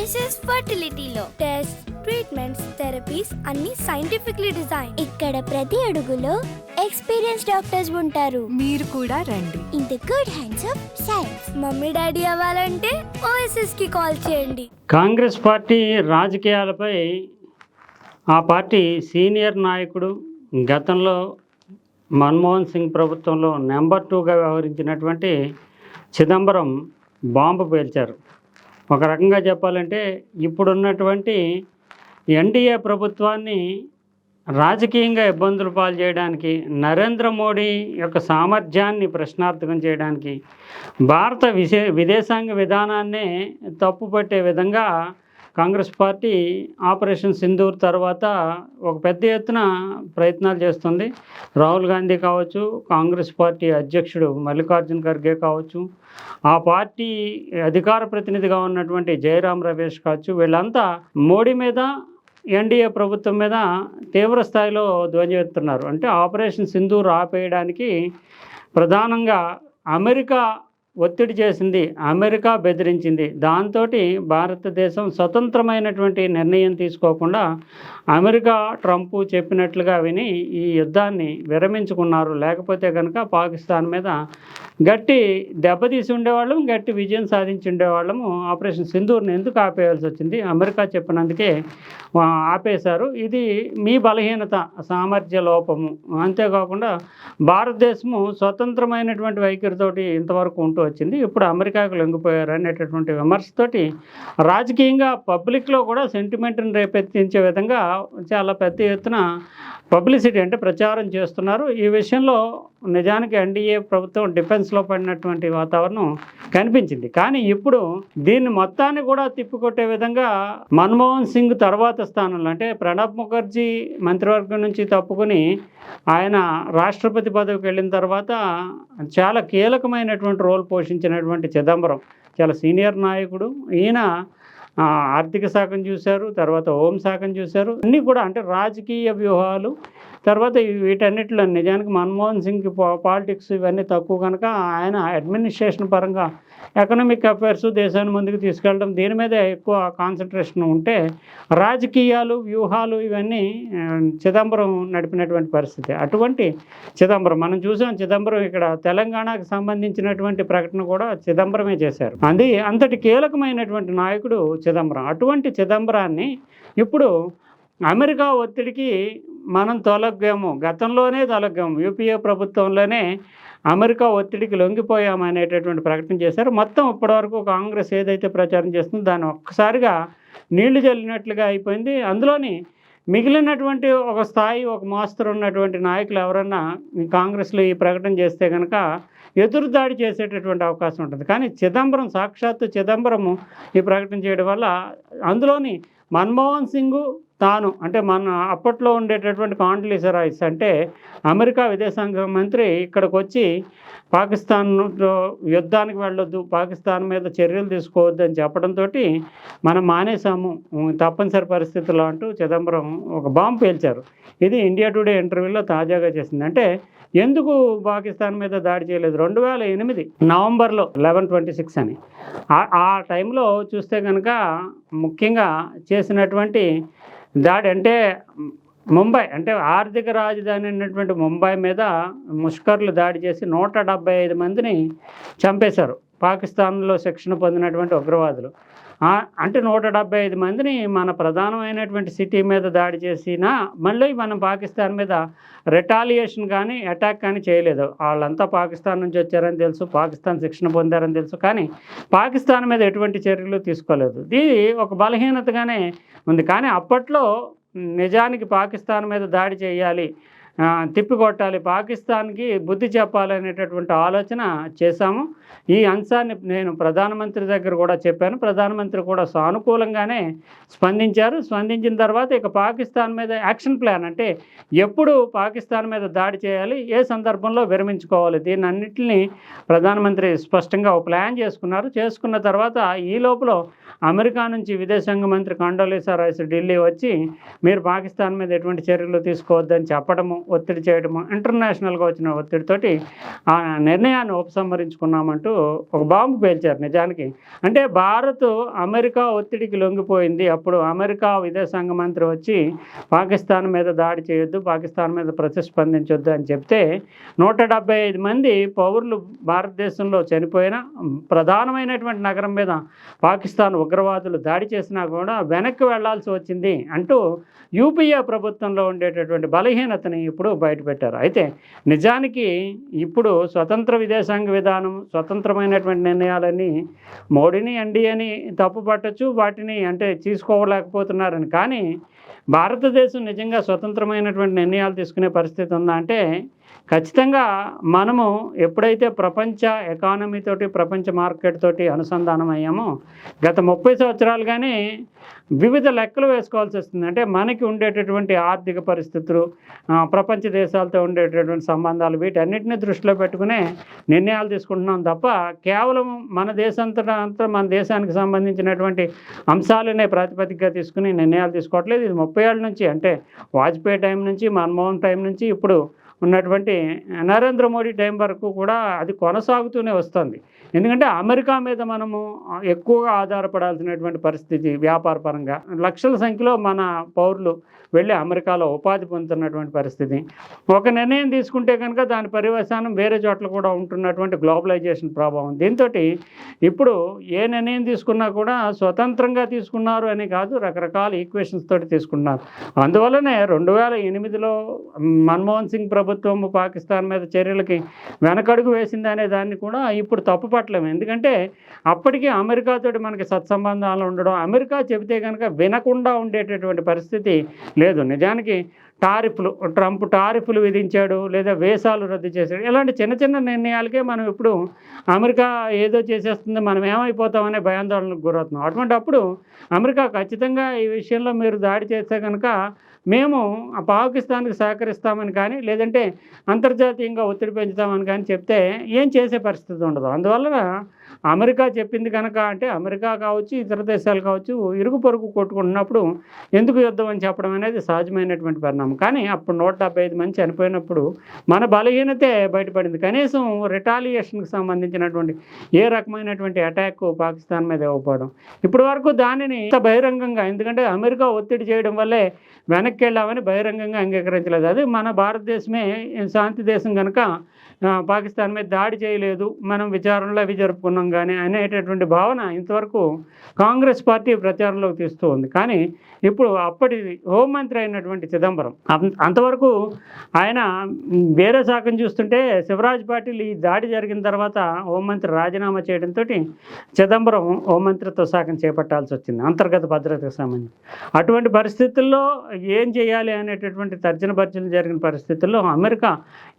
OSS ఫర్టిలిటీలో test treatments therapies అన్ని scientifically design ఇక్కడ ప్రతి అడుగులో ఎక్స్పీరియన్స్ డాక్టర్స్ ఉంటారు. మీరు కూడా రండి. In the good hands of science mummy daddy అవ్వాలంటే ఓఎస్ఎస్కి కాల్ చేయండి. కాంగ్రెస్ పార్టీ రాజకీయాలపై ఆ పార్టీ సీనియర్ నాయకుడు గతంలో మన్మోహన్ సింగ్ ప్రభుత్వంలో నెంబర్ టూగా వ్యవహరించినటువంటి చిదంబరం బాంబు పేల్చారు. ఒక రకంగా చెప్పాలంటే ఇప్పుడున్నటువంటి ఎన్డీఏ ప్రభుత్వాన్ని రాజకీయంగా ఇబ్బందులు పాలు చేయడానికి నరేంద్ర మోడీ యొక్క సామర్థ్యాన్ని ప్రశ్నార్థకం చేయడానికి భారత విశే విదేశాంగ విధానాన్నే తప్పుపట్టే విధంగా కాంగ్రెస్ పార్టీ ఆపరేషన్ సింధూర్ తర్వాత ఒక పెద్ద ఎత్తున ప్రయత్నాలు చేస్తుంది. రాహుల్ గాంధీ కావచ్చు కాంగ్రెస్ పార్టీ అధ్యక్షుడు మల్లికార్జున్ ఖర్గే కావచ్చు ఆ పార్టీ అధికార ప్రతినిధిగా ఉన్నటువంటి జయరాం రమేష్ కావచ్చు వీళ్ళంతా మోడీ మీద ఎన్డీఏ ప్రభుత్వం మీద తీవ్ర స్థాయిలో ధ్వజమెత్తున్నారు అంటే ఆపరేషన్ సింధూర్ ఆపేయడానికి ప్రధానంగా అమెరికా ఒత్తిడి చేసింది అమెరికా బెదిరించింది. దాంతో భారతదేశం స్వతంత్రమైనటువంటి నిర్ణయం తీసుకోకుండా అమెరికా ట్రంప్ చెప్పినట్లుగా విని ఈ యుద్ధాన్ని విరమించుకున్నారు. లేకపోతే కనుక పాకిస్తాన్ మీద గట్టి దెబ్బతీసి ఉండేవాళ్ళము గట్టి విజయం సాధించి ఉండేవాళ్ళము. ఆపరేషన్ సింధూర్ని ఎందుకు ఆపేయాల్సి వచ్చింది? అమెరికా చెప్పినందుకే ఆపేశారు. ఇది మీ బలహీనత సామర్థ్య లోపము. అంతేకాకుండా భారతదేశము స్వతంత్రమైనటువంటి వైఖరితోటి ఇంతవరకు ఉంటుంది? ఉంటూ వచ్చింది. ఇప్పుడు అమెరికాకు లొంగిపోయారు అనేటటువంటి విమర్శతోటి రాజకీయంగా పబ్లిక్లో కూడా సెంటిమెంట్ని రేపెత్తించే విధంగా చాలా పెద్ద ఎత్తున పబ్లిసిటీ అంటే ప్రచారం చేస్తున్నారు. ఈ విషయంలో నిజానికి ఎన్డీఏ ప్రభుత్వం డిఫెన్స్లో పడినటువంటి వాతావరణం కనిపించింది. కానీ ఇప్పుడు దీన్ని మొత్తాన్ని కూడా తిప్పికొట్టే విధంగా మన్మోహన్ సింగ్ తర్వాత స్థానంలో అంటే ప్రణబ్ ముఖర్జీ మంత్రివర్గం నుంచి తప్పుకొని ఆయన రాష్ట్రపతి పదవికి వెళ్ళిన తర్వాత చాలా కీలకమైనటువంటి రోల్ పోషించినటువంటి చిదంబరం. చాలా సీనియర్ నాయకుడు. ఈయన ఆర్థిక శాఖను చూశారు తర్వాత హోం శాఖను చూశారు. అన్నీ కూడా అంటే రాజకీయ వ్యూహాలు తర్వాత వీటన్నిటిలో నిజానికి మన్మోహన్ సింగ్ పాలిటిక్స్ ఇవన్నీ తక్కువ కనుక ఆయన అడ్మినిస్ట్రేషన్ పరంగా ఎకనామిక్ అఫైర్స్ దేశాన్ని ముందుకు తీసుకెళ్ళడం దీని మీద ఎక్కువ కాన్సన్ట్రేషన్ ఉంటే రాజకీయాలు వ్యూహాలు ఇవన్నీ చిదంబరం నడిపినటువంటి పరిస్థితి. అటువంటి చిదంబరం మనం చూసాం చిదంబరం ఇక్కడ తెలంగాణకు సంబంధించినటువంటి ప్రకటన కూడా చిదంబరమే చేశారు. అది అంతటి కీలకమైనటువంటి నాయకుడు చిదంబరం. అటువంటి చిదంబరాన్ని ఇప్పుడు అమెరికా ఒత్తిడికి మనం తొలగాము గతంలోనే తొలగాము యూపీఏ ప్రభుత్వంలోనే అమెరికా ఒత్తిడికి లొంగిపోయామనేటటువంటి ప్రకటన చేశారు. మొత్తం ఇప్పటివరకు కాంగ్రెస్ ఏదైతే ప్రచారం చేస్తుందో దాన్ని ఒక్కసారిగా నీళ్ళు చల్లినట్లుగా అయిపోయింది. అందులోని మిగిలినటువంటి ఒక స్థాయి ఒక మాస్తరు ఉన్నటువంటి నాయకులు ఎవరన్నా కాంగ్రెస్లో ఈ ప్రకటన చేస్తే కనుక ఎదురుదాడి చేసేటటువంటి అవకాశం ఉంటుంది. కానీ చిదంబరం సాక్షాత్తు చిదంబరము ఈ ప్రకటన చేయడం వల్ల అందులోని మన్మోహన్ సింగ్ తాను అంటే మన అప్పట్లో ఉండేటటువంటి కాండ్లీసా రైస్ అంటే అమెరికా విదేశాంగ మంత్రి ఇక్కడికి వచ్చి పాకిస్తాన్తో యుద్ధానికి వెళ్ళొద్దు పాకిస్తాన్ మీద చర్యలు తీసుకోవద్దు అని చెప్పడంతో మనం మానేసాము తప్పనిసరి పరిస్థితుల్లో అంటూ చిదంబరం ఒక బాంబు పేల్చారు. ఇది ఇండియా టుడే ఇంటర్వ్యూలో తాజాగా చేసింది. అంటే ఎందుకు పాకిస్తాన్ మీద దాడి చేయలేదు? రెండు వేల ఎనిమిది నవంబర్లో లెవెన్ ట్వంటీ సిక్స్ అని. ఆ టైంలో చూస్తే కనుక ముఖ్యంగా చేసినటువంటి దాడి అంటే ముంబై అంటే ఆర్థిక రాజధాని అయినటువంటి ముంబై మీద ముష్కర్లు దాడి చేసి నూట డెబ్బై ఐదు మందిని చంపేశారు. పాకిస్తాన్లో శిక్షణ పొందినటువంటి ఉగ్రవాదులు. అంటే నూట డెబ్బై ఐదు మందిని మన ప్రధానమైనటువంటి సిటీ మీద దాడి చేసినా మళ్ళీ మనం పాకిస్తాన్ మీద రిటాలియేషన్ కానీ అటాక్ కానీ చేయలేదు. వాళ్ళంతా పాకిస్తాన్ నుంచి వచ్చారని తెలుసు పాకిస్తాన్ శిక్షణ పొందారని తెలుసు. కానీ పాకిస్తాన్ మీద ఎటువంటి చర్యలు తీసుకోలేదు. ఇది ఒక బలహీనతగానే ఉంది. కానీ అప్పట్లో నిజానికి పాకిస్తాన్ మీద దాడి చేయాలి తిప్పికొట్టాలి. పాకిస్తాన్కి బుద్ధి చెప్పాలనేటటువంటి ఆలోచన చేశాము. ఈ అంశాన్ని నేను ప్రధానమంత్రి దగ్గర కూడా చెప్పాను. ప్రధానమంత్రి కూడా సానుకూలంగానే స్పందించారు. స్పందించిన తర్వాత ఇక పాకిస్తాన్ మీద యాక్షన్ ప్లాన్ అంటే ఎప్పుడు పాకిస్తాన్ మీద దాడి చేయాలి ఏ సందర్భంలో విరమించుకోవాలి? దీని అన్నింటినీ ప్రధానమంత్రి స్పష్టంగా ఒక ప్లాన్ చేసుకున్నారు. చేసుకున్న తర్వాత ఈ లోపల అమెరికా నుంచి విదేశాంగ మంత్రి కండోలీసా రైస్ ఢిల్లీ వచ్చి మీరు పాకిస్తాన్ మీద ఎటువంటి చర్యలు తీసుకోవద్దని చెప్పడము ఒత్తిడి చేయడము ఇంటర్నేషనల్గా వచ్చిన ఒత్తిడితోటి ఆ నిర్ణయాన్ని ఉపసంహరించుకున్నామంటూ ఒక బాంబు పేల్చారు నిజానికి. అంటే భారత్ అమెరికా ఒత్తిడికి లొంగిపోయింది. అప్పుడు అమెరికా విదేశాంగ మంత్రి వచ్చి పాకిస్తాన్ మీద దాడి చేయొద్దు పాకిస్తాన్ మీద ప్రతిస్పందించొద్దు అని చెప్తే నూట ఐదు మంది పౌరులు భారతదేశంలో చనిపోయిన ప్రధానమైనటువంటి నగరం మీద పాకిస్తాన్ ఉగ్రవాదులు దాడి చేసినా కూడా వెనక్కి వెళ్ళాల్సి వచ్చింది అంటూ యూపీఏ ప్రభుత్వంలో ఉండేటటువంటి బలహీనతని ఇప్పుడు బయటపెట్టారు అయితే నిజానికి ఇప్పుడు స్వతంత్ర విదేశాంగ విధానం స్వతంత్రమైనటువంటి నిర్ణయాలని మోడీని ఎన్డీఏని తప్పు పట్టచ్చు వాటిని అంటే తీసుకోలేకపోతున్నారని. కానీ భారతదేశం నిజంగా స్వతంత్రమైనటువంటి నిర్ణయాలు తీసుకునే పరిస్థితి ఉందా అంటే ఖచ్చితంగా మనము ఎప్పుడైతే ప్రపంచ ఎకానమీతోటి ప్రపంచ మార్కెట్ తోటి అనుసంధానం అయ్యామో గత ముప్పై సంవత్సరాలుగానే వివిధ లెక్కలు వేసుకోవాల్సి వస్తుంది. అంటే మనకి ఉండేటటువంటి ఆర్థిక పరిస్థితులు ప్రపంచ దేశాలతో ఉండేటటువంటి సంబంధాలు వీటన్నిటిని దృష్టిలో పెట్టుకునే నిర్ణయాలు తీసుకుంటున్నాం తప్ప కేవలం మన దేశంతటా అంతా మన దేశానికి సంబంధించినటువంటి అంశాలనే ప్రాతిపదికగా తీసుకుని నిర్ణయాలు తీసుకోవట్లేదు. ఇది ముప్పై ఏళ్ళ నుంచి అంటే వాజ్పేయి టైం నుంచి మన్మోహన్ టైం నుంచి ఇప్పుడు ఉన్నటువంటి నరేంద్ర మోడీ టైం వరకు కూడా అది కొనసాగుతూనే వస్తుంది. ఎందుకంటే అమెరికా మీద మనము ఎక్కువగా ఆధారపడాల్సినటువంటి పరిస్థితి వ్యాపార పరంగా. లక్షల సంఖ్యలో మన పౌరులు వెళ్ళి అమెరికాలో ఉపాధి పొందుతున్నటువంటి పరిస్థితి. ఒక నిర్ణయం తీసుకుంటే కనుక దాని పర్యవసానం వేరే చోట్ల కూడా ఉంటున్నటువంటి గ్లోబలైజేషన్ ప్రభావం. దీంతో ఇప్పుడు ఏ నిర్ణయం తీసుకున్నా కూడా స్వతంత్రంగా తీసుకున్నారు అని కాదు రకరకాల ఈక్వేషన్స్ తోటి తీసుకున్నారు అందువల్లనే రెండు వేల ఎనిమిదిలో మన్మోహన్ సింగ్ ప్రభుత్వం పాకిస్తాన్ మీద చర్యలకి వెనకడుగు వేసింది అనే దాన్ని కూడా ఇప్పుడు తప్పు పట్టలేము ఎందుకంటే అప్పటికే అమెరికాతోటి మనకి సత్సంబంధాలు ఉండడం అమెరికా చెబితే కనుక వినకుండా ఉండేటటువంటి పరిస్థితి లేదు నిజానికి టారిఫ్లు ట్రంప్ టారిఫ్లు విధించాడు లేదా వేసాలు రద్దు చేశాడు. ఇలాంటి చిన్న చిన్న నిర్ణయాలకే మనం ఇప్పుడు అమెరికా ఏదో చేసేస్తుంది మనం ఏమైపోతామనే భయాందోళనకు గురవుతున్నాం. అటువంటి అప్పుడు అమెరికా ఖచ్చితంగా ఈ విషయంలో మీరు దాడి చేస్తే కనుక మేము ఆ పాకిస్తాన్కి సహకరిస్తామని కానీ లేదంటే అంతర్జాతీయంగా ఒత్తిడి పెంచుతామని కానీ చెప్తే ఏం చేసే పరిస్థితి ఉండదు. అందువలన అమెరికా చెప్పింది కనుక అంటే అమెరికా కావచ్చు ఇతర దేశాలు కావచ్చు ఇరుగు పొరుగు కొట్టుకుంటున్నప్పుడు ఎందుకు యుద్ధం అని చెప్పడం అనేది సహజమైనటువంటి పరిణామం. కానీ అప్పుడు నూట డెబ్బై ఐదు మంది చనిపోయినప్పుడు మన బలహీనతే బయటపడింది. కనీసం రిటాలియేషన్కి సంబంధించినటువంటి ఏ రకమైనటువంటి అటాక్ పాకిస్తాన్ మీద ఇవ్వకపోవడం. ఇప్పటి వరకు దానిని బహిరంగంగా ఎందుకంటే అమెరికా ఒత్తిడి చేయడం వల్లే వెనక్కి వెళ్ళామని బహిరంగంగా అంగీకరించలేదు. అది మన భారతదేశమే శాంతి దేశం కనుక పాకిస్తాన్ మీద దాడి చేయలేదు మనం విచారణలో అవి జరుపుకున్నాం కానీ అనేటటువంటి భావన ఇంతవరకు కాంగ్రెస్ పార్టీ ప్రచారంలోకి తీస్తూ ఉంది. కానీ ఇప్పుడు అప్పటి హోంమంత్రి అయినటువంటి చిదంబరం అంతవరకు ఆయన వేరే శాఖను చూస్తుంటే శివరాజ్ పాటిల్ ఈ దాడి జరిగిన తర్వాత హోంమంత్రి రాజీనామా చేయడంతో చిదంబరం హోంమంత్రిత్వ శాఖను చేపట్టాల్సి వచ్చింది అంతర్గత భద్రతకు సంబంధించి. అటువంటి పరిస్థితుల్లో ఏం చేయాలి అనేటటువంటి తర్జన భర్జన జరిగిన పరిస్థితుల్లో అమెరికా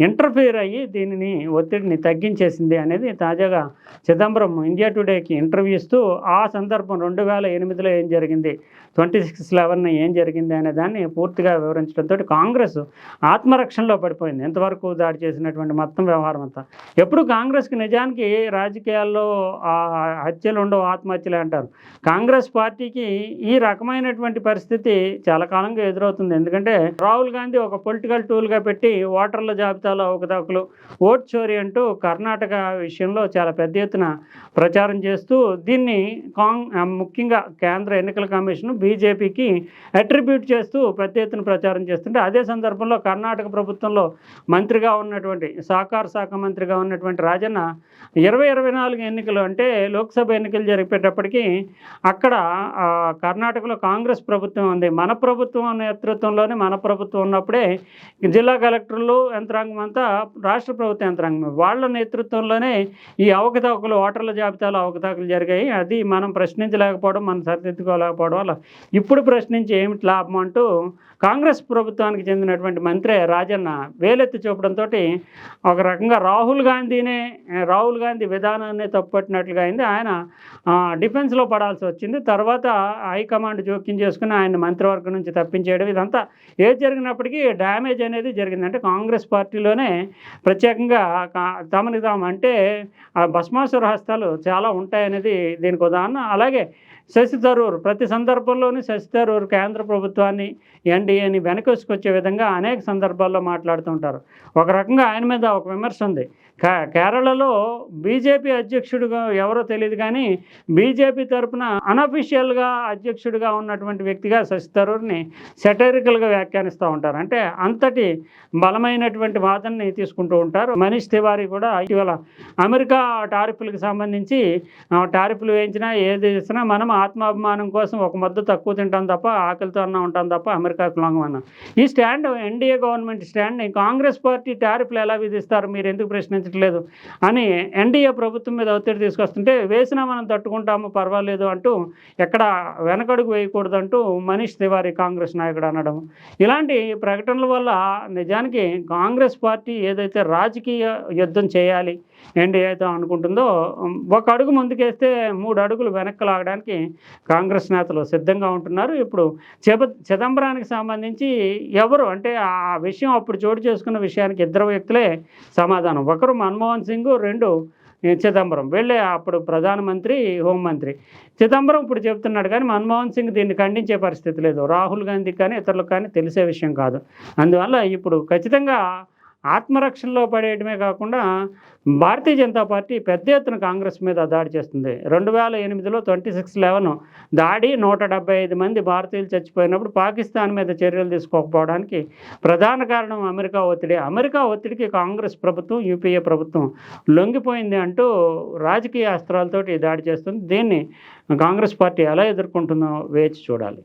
ఇంటర్ఫియర్ అయ్యి దీనిని ఒత్తిడిని తగ్గించేసింది అనేది తాజాగా చిదంబరం ఇండియా టుడేకి ఇంటర్వ్యూ ఇస్తూ ఆ సందర్భం రెండు వేల ఎనిమిదిలో ఏం జరిగింది? ట్వంటీ సిక్స్ లెవెన్ ఏం జరిగింది అనే దాన్ని పూర్తిగా వివరించడంతో కాంగ్రెస్ ఆత్మరక్షణలో పడిపోయింది. ఎంతవరకు దాడి చేసినటువంటి మొత్తం వ్యవహారం అంతా. ఎప్పుడు కాంగ్రెస్కి నిజానికి రాజకీయాల్లో ఆ హత్యలు ఉండవు ఆత్మహత్యలే అంటారు. కాంగ్రెస్ పార్టీకి ఈ రకమైనటువంటి పరిస్థితి చాలా కాలంగా ఎదురవుతుంది. ఎందుకంటే రాహుల్ గాంధీ ఒక పొలిటికల్ టూల్గా పెట్టి ఓటర్ల జాబితాలో అవకతవకలు ఓట్ చోరీ అంటూ కర్ణాటక విషయంలో చాలా పెద్ద ఎత్తున ప్రచారం చేస్తూ దీన్ని కాంగ్ ముఖ్యంగా కేంద్ర ఎన్నికల కమిషన్ బీజేపీకి అట్రిబ్యూట్ చేస్తూ పెద్ద ఎత్తున ప్రచారం చేస్తుంటే అదే సందర్భంలో కర్ణాటక ప్రభుత్వంలో మంత్రిగా ఉన్నటువంటి సహకార శాఖ మంత్రిగా ఉన్నటువంటి రాజన్న ఇరవై ఇరవై నాలుగు ఎన్నికలు అంటే లోక్సభ ఎన్నికలు జరిపేటప్పటికీ అక్కడ కర్ణాటకలో కాంగ్రెస్ ప్రభుత్వం ఉంది. మన ప్రభుత్వం నేతృత్వంలోనే మన ప్రభుత్వం ఉన్నప్పుడే జిల్లా కలెక్టర్లు యంత్రాంగం అంతా రాష్ట్ర ప్రభుత్వ యంత్రాంగం వాళ్ళ నేతృత్వంలోనే ఈ అవకతవకలు ఓటర్ల జాబితాలో అవకతవకలు జరిగాయి. అది మనం ప్రశ్నించలేకపోవడం మనం సరిదిద్దుకోలేకపోవడం వల్ల ఇప్పుడు ప్రశ్నించి ఏమిటి లాభం అంటూ కాంగ్రెస్ ప్రభుత్వానికి చెందినటువంటి మంత్రి రాజన్న వేలెత్తి చూపడంతో ఒక రకంగా రాహుల్ గాంధీనే రాహుల్ గాంధీ విధానాన్ని తప్పుపట్టినట్లుగా అయింది. ఆయన డిఫెన్స్లో పడాల్సి వచ్చింది. తర్వాత హైకమాండ్ జోక్యం చేసుకుని ఆయన మంత్రివర్గం నుంచి తప్పించేయడం. ఇదంతా ఏది జరిగినప్పటికీ డ్యామేజ్ అనేది జరిగింది. అంటే కాంగ్రెస్ పార్టీలోనే ప్రత్యేకంగా తమని తాము అంటే భస్మాసుర హస్తాలు చాలా ఉంటాయనేది దీనికి ఉదాహరణ. అలాగే శశి థరూర్ ప్రతి సందర్భంలోనూ శశి థరూర్ కేంద్ర ప్రభుత్వాన్ని ఎన్డీఏని వెనకొసుకొచ్చే విధంగా అనేక సందర్భాల్లో మాట్లాడుతుంటారు ఒక రకంగా ఆయన మీద ఒక విమర్శ ఉంది. కే కేరళలో బీజేపీ అధ్యక్షుడుగా ఎవరో తెలియదు కానీ బీజేపీ తరపున అనఫిషియల్గా అధ్యక్షుడిగా ఉన్నటువంటి వ్యక్తిగా శశి థరూర్ని సెటరికల్గా వ్యాఖ్యానిస్తూ ఉంటారు. అంటే అంతటి బలమైనటువంటి వాదనని తీసుకుంటూ ఉంటారు. మనీష్ తివారీ కూడా ఇటీవల అమెరికా టారిఫ్లకు సంబంధించి ఆ, టారిఫ్లు వేయించినా ఏది చేసినా మనం ఆత్మాభిమానం కోసం ఒక మద్దతు తక్కువ తింటాం తప్ప ఆకలితో ఉంటాం తప్ప అమెరికాకు లొంగమన్నాం ఈ స్టాండ్ ఎన్డీఏ గవర్నమెంట్ స్టాండ్ని కాంగ్రెస్ పార్టీ టారిఫ్లు ఎలా విధిస్తారు మీరు ఎందుకు ప్రశ్నించట్లేదు అని ఎన్డీఏ ప్రభుత్వం మీద ఒత్తిడి తీసుకొస్తుంటే వేసినా మనం తట్టుకుంటాము పర్వాలేదు అంటూ ఎక్కడ వెనకడుగు వేయకూడదు అంటూ మనీష్ తివారీ కాంగ్రెస్ నాయకుడు అనడం. ఇలాంటి ప్రకటనల వల్ల నిజానికి కాంగ్రెస్ పార్టీ ఏదైతే రాజకీయ యుద్ధం చేయాలి ఎన్డీఏతో అనుకుంటుందో ఒక అడుగు ముందుకేస్తే మూడు అడుగులు వెనక్కి లాగడానికి కాంగ్రెస్ నేతలు సిద్ధంగా ఉంటున్నారు. ఇప్పుడు చెబ చిదంబరానికి సంబంధించి ఎవరు అంటే ఆ విషయం అప్పుడు చోటు చేసుకున్న విషయానికి ఇద్దరు వ్యక్తులే సమాధానం. ఒకరు మన్మోహన్ సింగ్ రెండు చిదంబరం. వెళ్ళే అప్పుడు ప్రధానమంత్రి హోంమంత్రి. చిదంబరం ఇప్పుడు చెప్తున్నాడు కానీ మన్మోహన్ సింగ్ దీన్ని ఖండించే పరిస్థితి లేదు. రాహుల్ గాంధీ కానీ ఇతరులకు కానీ తెలిసే విషయం కాదు. అందువల్ల ఇప్పుడు ఖచ్చితంగా ఆత్మరక్షణలో పడేయడమే కాకుండా భారతీయ జనతా పార్టీ పెద్ద ఎత్తున కాంగ్రెస్ మీద దాడి చేస్తుంది. రెండు వేల ఎనిమిదిలో ట్వంటీ సిక్స్ లెవెన్ దాడి నూట డెబ్బై ఐదు మంది భారతీయులు చచ్చిపోయినప్పుడు పాకిస్తాన్ మీద చర్యలు తీసుకోకపోవడానికి ప్రధాన కారణం అమెరికా ఒత్తిడి. అమెరికా ఒత్తిడికి కాంగ్రెస్ ప్రభుత్వం యూపీఏ ప్రభుత్వం లొంగిపోయింది అంటూ రాజకీయ అస్త్రాలతోటి దాడి చేస్తుంది. దీన్ని కాంగ్రెస్ పార్టీ ఎలా ఎదుర్కొంటుందో వేచి చూడాలి.